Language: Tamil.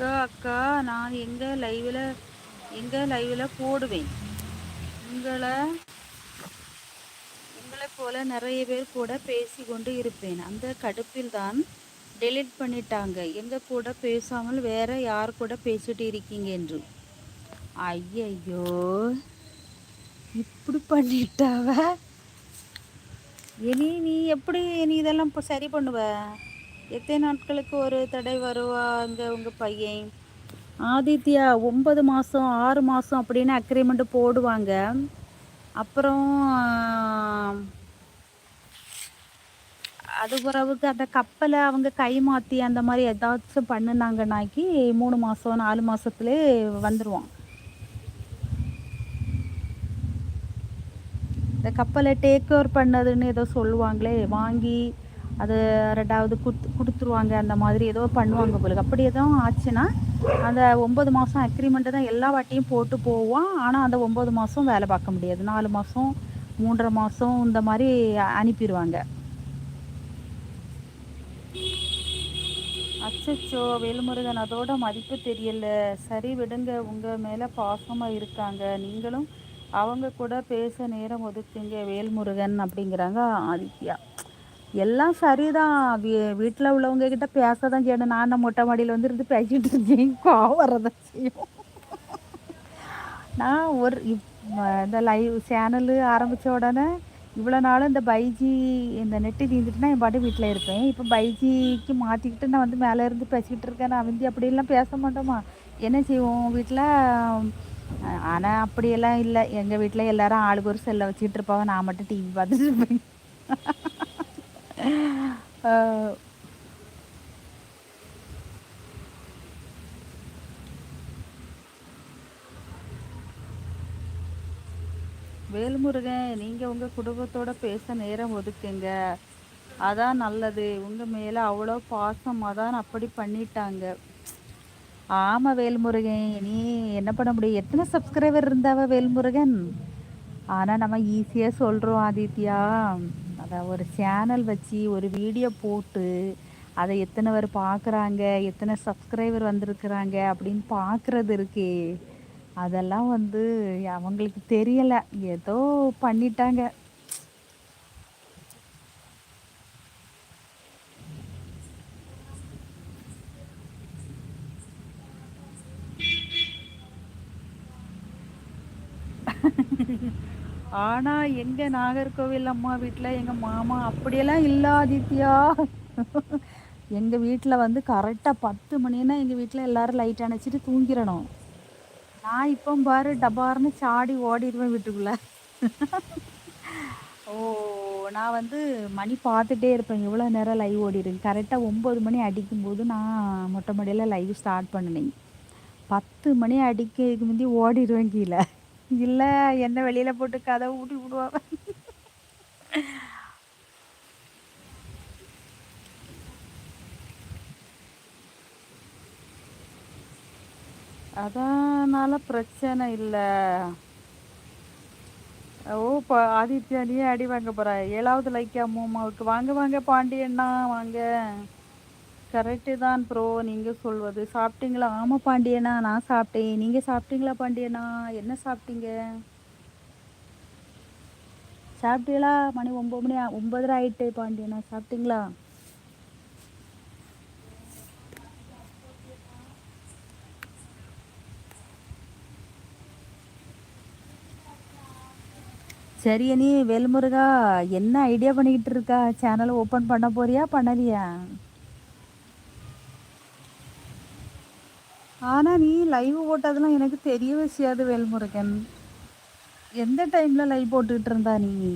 அக்கா அக்கா நான் எங்க லைவில் எங்க லைவில் போடுவேன். உங்களை உங்களை போல நிறைய பேர் கூட பேசி கொண்டு இருப்பேன். அந்த கடுப்பில் தான் டெலிட் பண்ணிட்டாங்க. எங்க கூட பேசாமல் வேற யார் கூட பேசிட்டு இருக்கீங்க என்று. ஐயையோ இப்படி பண்ணிட்டாவ? இனி நீ எப்படி நீ இதெல்லாம் இப்போ சரி பண்ணுவ? எத்தனை நாட்களுக்கு ஒரு தடை வருவா? அங்கே உங்கள் பையன்? ஆதித்யா ஒன்பது மாதம் ஆறு மாதம் அப்படின்னு அக்ரிமெண்ட் போடுவாங்க. அப்புறம் அது பிறவுக்கு அந்த கப்பலை அவங்க கை மாற்றி அந்த மாதிரி ஏதாச்சும் பண்ணுனாங்கனாக்கி மூணு மாதம் நாலு மாதத்துலேயே வந்துடுவான் இந்த கப்பலை டேக் ஓவர் பண்ணதுன்னு ஏதோ சொல்லுவாங்களே வாங்கி அது ரெண்டாவது கொடுத்து கொடுத்துருவாங்க அந்த மாதிரி ஏதோ பண்ணுவாங்க போல அப்படி எதுவும் ஆச்சுன்னா அந்த ஒம்பது மாதம் அக்ரிமெண்ட்டு தான் எல்லா வாட்டியும் போட்டு போவோம். ஆனால் அந்த ஒம்பது மாதம் வேலை பார்க்க முடியாது. நாலு மாதம் மூன்றரை மாதம் இந்த மாதிரி அனுப்பிடுவாங்க அச்சச்சோ வேல்முருகன் அதோட மதிப்பு தெரியல. சரி விடுங்க உங்கள் மேலே பாசமாக இருக்காங்க. நீங்களும் அவங்க கூட பேச நேரம் ஒதுக்குங்க வேல்முருகன் அப்படிங்கிறாங்க ஆதித்யா. எல்லாம் சரிதான். வீ வீட்டில் உள்ளவங்க கிட்ட பேச தான் செய்யணும். நான் மொட்டை மாடியில் வந்து இருந்து பேசிகிட்டு இருக்கேன். கோவம் வரதான் செய்யும். நான் ஒரு இந்த லைவ் சேனலு ஆரம்பித்த உடனே இவ்வளோ நாளும் இந்த பைஜி இந்த நெட்டு தீந்துட்டுனா என் பாட்டு வீட்டில் இருப்பேன். இப்போ பைஜிக்கு மாற்றிக்கிட்டு நான் வந்து மேலே இருந்து பேசிக்கிட்டு இருக்கேன். நான் வந்து அப்படிலாம் பேச மாட்டோமா? என்ன செய்வோம் வீட்டில் ஆனால் அப்படியெல்லாம் இல்லை. எங்கள் வீட்டில் எல்லாரும் ஆளுக்கு ஒரு செல்லை வச்சுக்கிட்டு இருப்பாங்க. நான் மட்டும் டிவி பார்த்துட்டு இருப்பேன். வேல்முருகன் நீங்கள் உங்கள் குடும்பத்தோட பேச நேரம் ஒதுக்குங்க. அதான் நல்லது. உங்கள் மேலே அவ்வளோ பாசம் அதான் அப்படி பண்ணிட்டாங்க. ஆமாம் வேல்முருகன் நீ என்ன பண்ண முடியும்? எத்தனை சப்ஸ்கிரைபர் இருந்தாவ வேல்முருகன்? ஆனால் நம்ம ஈஸியாக சொல்கிறோம் ஆதித்யா. அதை ஒரு சேனல் வச்சு ஒரு வீடியோ போட்டு அதை எத்தனை பேர் பார்க்குறாங்க எத்தனை சப்ஸ்கிரைபர் வந்திருக்கிறாங்க அப்படின்னு பார்க்குறது இருக்கே. அதெல்லாம் வந்து அவங்களுக்கு தெரியலை. ஏதோ பண்ணிட்டாங்க. ஆனா எங்க நாகர்கோவில் அம்மா வீட்டில் எங்க மாமா அப்படியெல்லாம் இல்லை ஆதித்யா எங்க வீட்டில் வந்து கரெக்டாக பத்து மணின்னா எங்கள் வீட்டில் எல்லாரும் லைட் அணைச்சிட்டு தூங்கிடணும். நான் இப்போ பாரு டபார்னு சாடி ஓடிடுவேன் வீட்டுக்குள்ள. ஓ நான் வந்து மணி பார்த்துட்டே இருப்பேன். எவ்வளோ நேரம் லைவ் ஓடிடுங்க கரெக்டாக ஒம்பது மணி அடிக்கும்போது நான் மொட்டை மடியில் லைவ் ஸ்டார்ட் பண்ணினேன். பத்து மணி அடிக்கிறதுக்கு முந்தி ஓடிடுவேன் கீழே. இல்ல என்ன வெளியில போட்டு கதை ஊட்டி விடுவா அதனால பிரச்சனை இல்லை. ஓ இப்போ ஆதித்யா நீ அடி வாங்க போற. ஏழாவது லைக்கா மூமாவுக்கு. வாங்க வாங்க பாண்டியண்ணா வாங்க. கரெக்டு தான் ப்ரோ. நீங்கள் சொல்வது. சாப்பிட்டீங்களா? ஆமாம் பாண்டியனா நான் சாப்பிட்டேன். நீங்கள் சாப்பிட்டீங்களா பாண்டியனா? என்ன சாப்பிட்டீங்க? சாப்பிட்டீங்களா? மணி ஒம்பது மணி ஒம்பதரை ஆயிட்டு பாண்டியனா சாப்பிட்டீங்களா? சரி நீ வேல்முருகா என்ன ஐடியா பண்ணிக்கிட்டு இருக்கா? சேனல் ஓப்பன் பண்ண போறியா? பண்ணலையா? ஆனால் நீ லைவ் போட்டதெல்லாம் எனக்கு தெரியவே செய்யாது வேல்முருகன். எந்த டைமில் லைவ் போட்டுக்கிட்டு இருந்தா நீ?